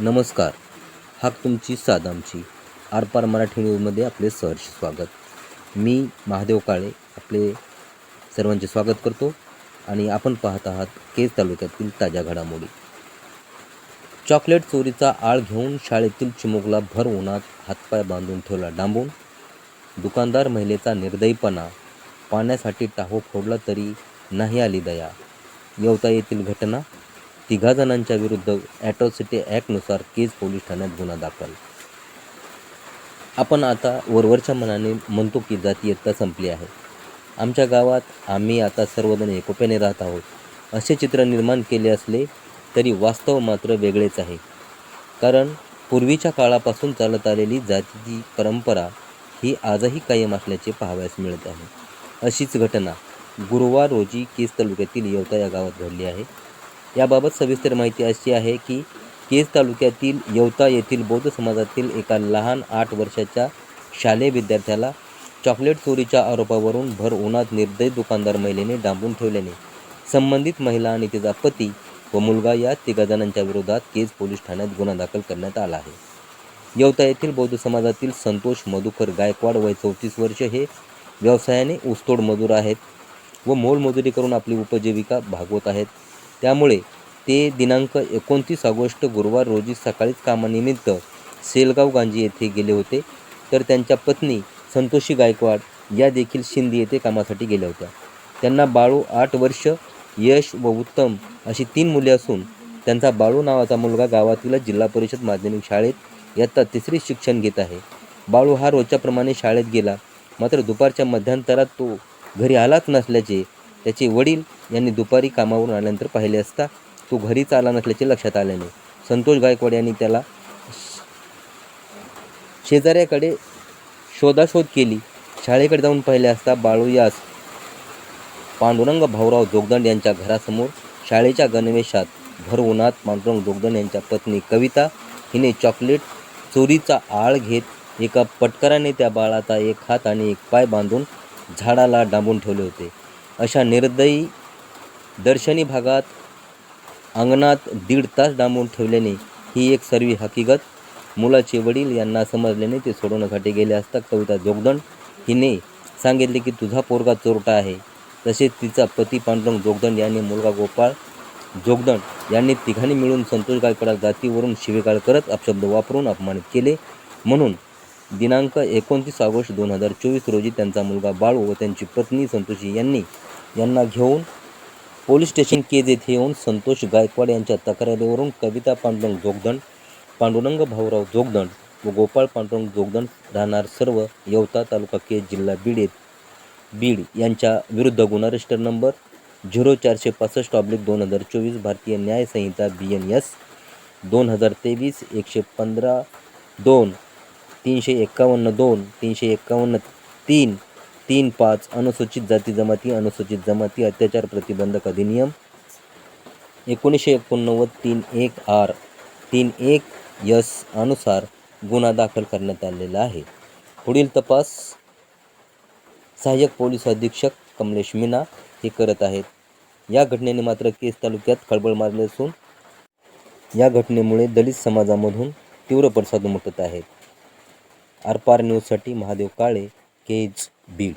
नमस्कार. हाक तुमची सादामची आमची. आरपार मराठी न्यूजमध्ये आपले सहर्ष स्वागत. मी महादेव काळे आपले सर्वांचे स्वागत करतो आणि आपण पाहत आहात केज तालुक्यातील ताज्या घडामोडी. चॉकलेट चोरीचा आळ घेऊन शाळेतील चिमुकला भर उन्हात हातपाय बांधून ठेवला डांबून. दुकानदार महिलेचा निर्दयीपणा पाण्यासाठी टाहो फोडला तरी नाही आली दया. येवता येथील घटना तिघा जणांच्या विरुद्ध ॲट्रॉसिटी ॲक्टनुसार केज पोलीस ठाण्यात गुन्हा दाखल. आपण आता वरवरच्या मनाने म्हणतो की जातीयता संपली आहे. आमच्या गावात आम्ही आता सर्वजण एकोप्याने राहत आहोत. असे चित्र निर्माण केले असले तरी वास्तव मात्र वेगळेच आहे. कारण पूर्वीच्या काळापासून चालत आलेली जातीची परंपरा ही आजही कायम असल्याचे पाहावयास मिळत आहे. अशीच घटना गुरुवार रोजी केस तालुक्यातील येवता या गावात घडली आहे. याबाबत सविस्तर माहिती अशी आहे की केज तालुक्यातील येवता येथील बौद्ध समाजातील एका लहान आठ वर्षाच्या शालेय विद्यार्थ्याला चॉकलेट चोरीच्या आरोपावरून भर उन्हात निर्दयी दुकानदार महिलेने डांबून ठेवल्याने संबंधित महिला आणि तिचा पती व मुलगा या तिघा जणांच्या विरोधात केज पोलीस ठाण्यात गुन्हा दाखल करण्यात आला आहे. येवता येथील बौद्ध समाजातील संतोष मधुकर गायकवाड वय चौतीस वर्ष हे व्यवसायाने ऊसतोड मजूर आहेत व मोलमजुरी करून आपली उपजीविका भागवत आहेत. त्यामुळे ते दिनांक एकोणतीस ऑगस्ट गुरुवार रोजी सकाळीच कामानिमित्त सेलगाव गांजी येथे गेले होते. तर त्यांच्या पत्नी संतोषी गायकवाड या देखील शिंदे येथे कामासाठी गेल्या होत्या. त्यांना बाळू आठ वर्ष यश व उत्तम अशी तीन मुले असून त्यांचा बाळू नावाचा मुलगा गावातील जिल्हा परिषद माध्यमिक शाळेत इयत्ता तिसरी शिक्षण घेत आहे. बाळू हा रोजच्याप्रमाणे शाळेत गेला. मात्र दुपारच्या मध्यांतरात तो घरी आलाच नसल्याचे त्याचे वडील यांनी दुपारी कामावरून आल्यानंतर पाहिले असता तो घरीच आला नसल्याचे लक्षात आल्याने. संतोष गायकवाड यांनी त्याला शेजाऱ्याकडे शोधाशोध केली. शाळेकडे जाऊन पाहिले असता बाळू यास पांडुरंग भाऊराव जोगदंड यांच्या घरासमोर शाळेच्या गणवेशात भर उन्हात पांडुरंग जोगदंड यांच्या पत्नी कविता हिने चॉकलेट चोरीचा आळ घेत एका पटकराने त्या बाळाचा एक हात आणि एक पाय बांधून झाडाला डांबून ठेवले होते. अशा निर्दयी दर्शनी भागात अंगणात दीड तास डांबून ठेवल्याने ही एक सर्वी हकीकत. मुलाचे वडील यांना समजल्याने ते सोडवण्यासाठी गेले असता कविता जोगदंड हिने सांगितले की तुझा पोरगा चोरटा आहे. तसेच तिचा पती पांडुरंग जोगदंड यांनी मुलगा गोपाळ जोगदंड यांनी तिघांनी मिळून संतोष गायकवाड जातीवरून शिवेगाळ करत अपशब्द वापरून अपमानित केले. म्हणून दिनांक एकोणतीस ऑगस्ट दोन हजार चोवीस रोजी त्यांचा मुलगा बाळू व त्यांची पत्नी संतोषी यांनी यांना घेऊन पोलीस स्टेशन केज येथे येऊन संतोष गायकवाड यांच्या तक्रारीवरून कविता पांडुरंग जोगदंड पांडुरंग भाऊराव जोगदंड व गोपाळ पांडुरंग जोगदंड राहणार सर्व यवता तालुका केज जिल्हा बीड बीड यांच्या विरुद्ध गुन्हा रजिस्टर नंबर झिरो चारशे पासष्ट ऑब्लिक दोन हजार चोवीस भारतीय न्याय संहिता बी एन एस दोन हजार तेवीस एकशे पंधरा दोन तीनशे एक्कावन्न दोन तीनशे एक्कावन्न तीन तीन पाच अनुसूचित जाती जमाती अनुसूचित जमाती अत्याचार प्रतिबंधक अधिनियम एकोणीसशे एकोणनव्वद तीन एक आर तीन एक यस अनुसार गुन्हा दाखल करण्यात आलेला आहे. पुढील तपास सहाय्यक पोलीस अधीक्षक कमलेश मीना हे करत आहेत. या घटनेने मात्र केस तालुक्यात खळबळ मारली असून या घटनेमुळे दलित समाजामधून तीव्र प्रसाद उमटत आहेत आरपार न्यूजसाठी महादेव काळे केज. बीड